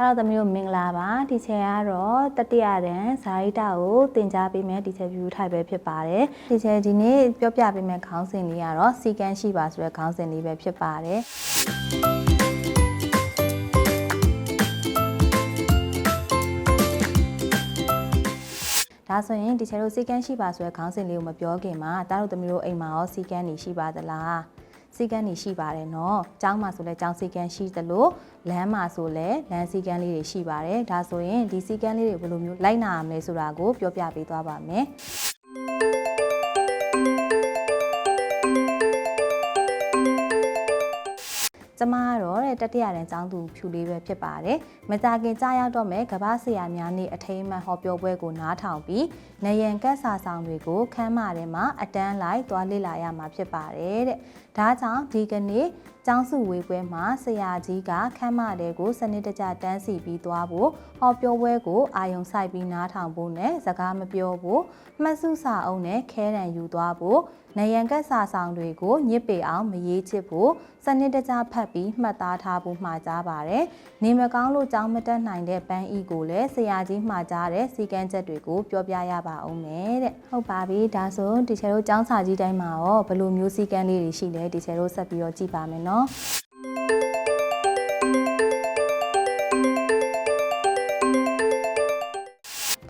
ဒါတော့သမီးတို့မင်္ဂလာပါဒီချက်ကတော့တတိယတန်းဇာတိတာကိုသင်ကြားပေးမယ်ဒီချက် view ထိုက်ပဲဖြစ်ပါတယ်ဒီချက်ဒီနေ့ပြောပြပေးမယ်ခေါင်းစဉ်လေးကတော့စီကန်းရှိပါဆိုတဲ့ခေါင်းစဉ်လေးပဲဖြစ်ပါတယ်ဒါဆိုရင်ဒီချက်တို့စီကန်းရှိပါဆိုတဲ့ခေါင်းစဉ်လေးကိုမပြောခင်မှာတားတို့သမီးတို့အိမ်မှာရောစီကန်းနေရှိပါသလား စီကန်းတွေရှိပါတယ်နော်။ကျောင်းမှာဆိုလဲကျောင်းစီကန်းရှိသလိုလမ်းမှာဆိုလဲလမ်းစီကန်းလေးတွေရှိပါတယ်။ဒါဆိုရင်ဒီစီကန်းလေးတွေဘယ်လိုမျိုးလိုက်နာရမလဲဆိုတာကိုပြောပြပေးသွားပါမယ်။ ကျမကတော့တဲ့တတိယတန်းကျောင်းသူဖြူလေးပဲဖြစ်ပါတယ်။မကြခင်ကြားရောက်တော့မယ်ကမ္ဘာဆရာများနေ့အထိမ်းအမှတ်ဟောပြောပွဲကိုနားထောင်ပြီးနေရန်ကတ်စာဆောင်တွေကိုခန်းမထဲမှာအတန်းလိုက်သွားလေ့လာရမှာဖြစ်ပါတယ်တဲ့။ဒါကြောင့်ဒီကနေ့ကျောင်းစုဝေပွဲမှာဆရာကြီးကခန်းမတဲကိုစနစ်တကျတန်းစီပြီးသွားဖို့ဟောပြောပွဲကိုအာယုံဆိုင်ပြီးနားထောင်ဖို့နဲ့စကားမပြောဖို့မှတ်စုစာအုပ်နဲ့ခဲတံယူသွားဖို့နေရန်ကတ်စာဆောင်တွေကိုညစ်ပေအောင်မရေးချစ်ဖို့စနစ်တကျဖတ်ပြီးမှတ်သားထားဖို့မှာကြားပါတယ်။နေမကောင်းလို့ကြောင်းမတက်နိုင်တဲ့ပန်းဤကိုလည်းဆရာကြီးမှာကြားတဲ့စီကံချက်တွေကိုပြောပြရပါအောင်မယ်တဲ့။ဟုတ်ပါပြီဒါဆိုဒီချေတို့ចောင်းစာကြီးတိုင်းမှာရောဘယ်လိုမျိုးစီကံလေးတွေရှိလဲဒီချေတို့ဆက်ပြီးတော့ကြည့်ပါမယ်နော်။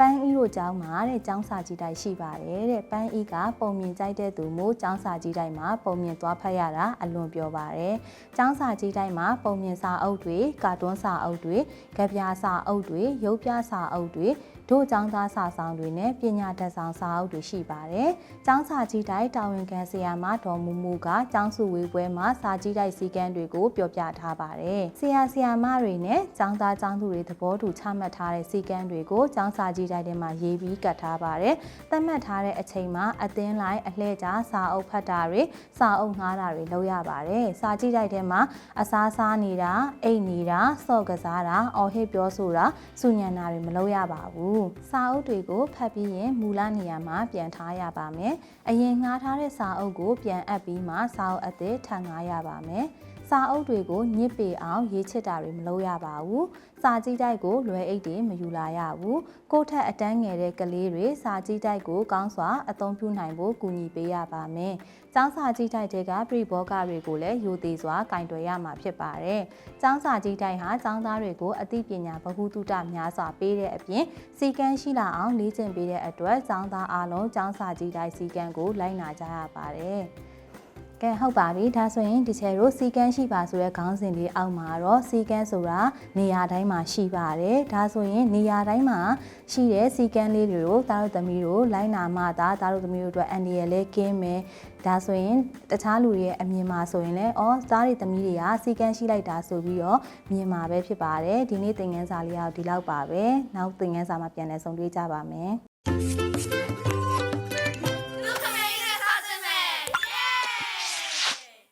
ပန်းဤတို့ကျောင်းမှာတဲ့ကျောင်းစာကြီးတိုက်ရှိပါတယ်တဲ့ပန်းဤကပုံမြင်ကြိုက်တဲ့သူမို့ကျောင်းစာကြီးတိုက်မှာပုံမြင်သွားဖတ်ရတာအလွန်ပြောပါတယ်ကျောင်းစာကြီးတိုက်မှာပုံမြင်စာအုပ်တွေကာတွန်းစာအုပ်တွေကြပြာစာအုပ်တွေရုပ်ပြစာအုပ်တွေ တို့ကျောင်းသားစာဆောင်တွေနဲ့ပညာတတ်ဆောင်စာအုပ်တွေရှိပါတယ်။ကျောင်းစာကြီးတိုက်တာဝန်ခံဆရာမဒေါ်မူမူကကျောင်းစုဝေးပွဲမှာစာကြီးတိုက်စည်းကမ်းတွေကိုပြောပြထားပါတယ်။ဆရာဆရာမတွေနဲ့ကျောင်းသားကျောင်းသူတွေသဘောတူချမှတ်ထားတဲ့စည်းကမ်းတွေကိုကျောင်းစာကြီးတိုက်ထဲမှာရေးပြီးကတ်ထားပါတယ်။သတ်မှတ်ထားတဲ့အချိန်မှာအသင်းလိုက်အလှည့်ကျစာအုပ်ဖတ်တာတွေစာအုပ်ငှားတာတွေလုပ်ရပါတယ်။စာကြီးတိုက်ထဲမှာအစားစားနေတာအိတ်နေတာစော့ကစားတာအော်ဟစ်ပြောဆိုတာစူညံတာတွေမလုပ်ရပါဘူး။စာအုပ်တွေကိုဖတ်ပြီးရင်မူလနေရာမှာပြန်ထားရပါမယ်။အရင်ငှားထားတဲ့စာအုပ်ကိုပြန်အပ်ပြီးမှစာအုပ်အသစ်ထပ်ငှားရပါမယ်။ စာအုပ်တွေကိုညစ်ပေအောင်ရေးချစ်တာတွေမလုပ်ရပါဘူး။စာကြည့်တိုက်ကိုလွယ်အိတ်တွေမယူလာရဘူး။ကိုယ့်ထက်အတန်းငယ်တဲ့ကလေးတွေစာကြည့်တိုက်ကိုကောင်းစွာအသုံးပြုနိုင်ဖို့ကူညီပေးရပါမယ်။ကျောင်းစာကြည့်တိုက်တွေကပြည်ဘောကတွေကိုလည်းယူသေးစွာကင်တွယ်ရမှာဖြစ်ပါတယ်။ကျောင်းစာကြည့်တိုက်ဟာကျောင်းသားတွေကိုအသိပညာဗဟုသုတများစွာပေးတဲ့အပြင်စီကံရှိလာအောင်လေ့ကျင့်ပေးတဲ့အတွက်ကျောင်းသားအလုံးကျောင်းစာကြည့်တိုက်စီကံကိုလိုက်နာကြရပါတယ်။ ကဲဟုတ်ပါပြီဒါဆိုရင်ဒီချေတို့စီကန်းရှိပါဆိုတဲ့ခေါင်းစဉ်လေးအောက်မှာတော့စီကန်းဆိုတာနေရာတိုင်းမှာရှိပါတယ်ဒါဆိုရင်နေရာတိုင်းမှာရှိတဲ့စီကန်းလေးတွေကိုသားတို့သမီးတို့လိုက်နာမှသာသားတို့သမီးတို့အတွက်အန်ဒီရယ်လေးကင်းမယ်ဒါဆိုရင်တခြားလူတွေရဲ့အမြင်မှာဆိုရင်လည်းအော်သားတွေသမီးတွေကစီကန်းရှိလိုက်တာဆိုပြီးတော့မြင်မှာပဲဖြစ်ပါတယ်ဒီနေ့သင်ခန်းစာလေးကဒီလောက်ပါပဲနောက်သင်ခန်းစာမှာပြန်လည်ဆုံတွေ့ကြပါမယ်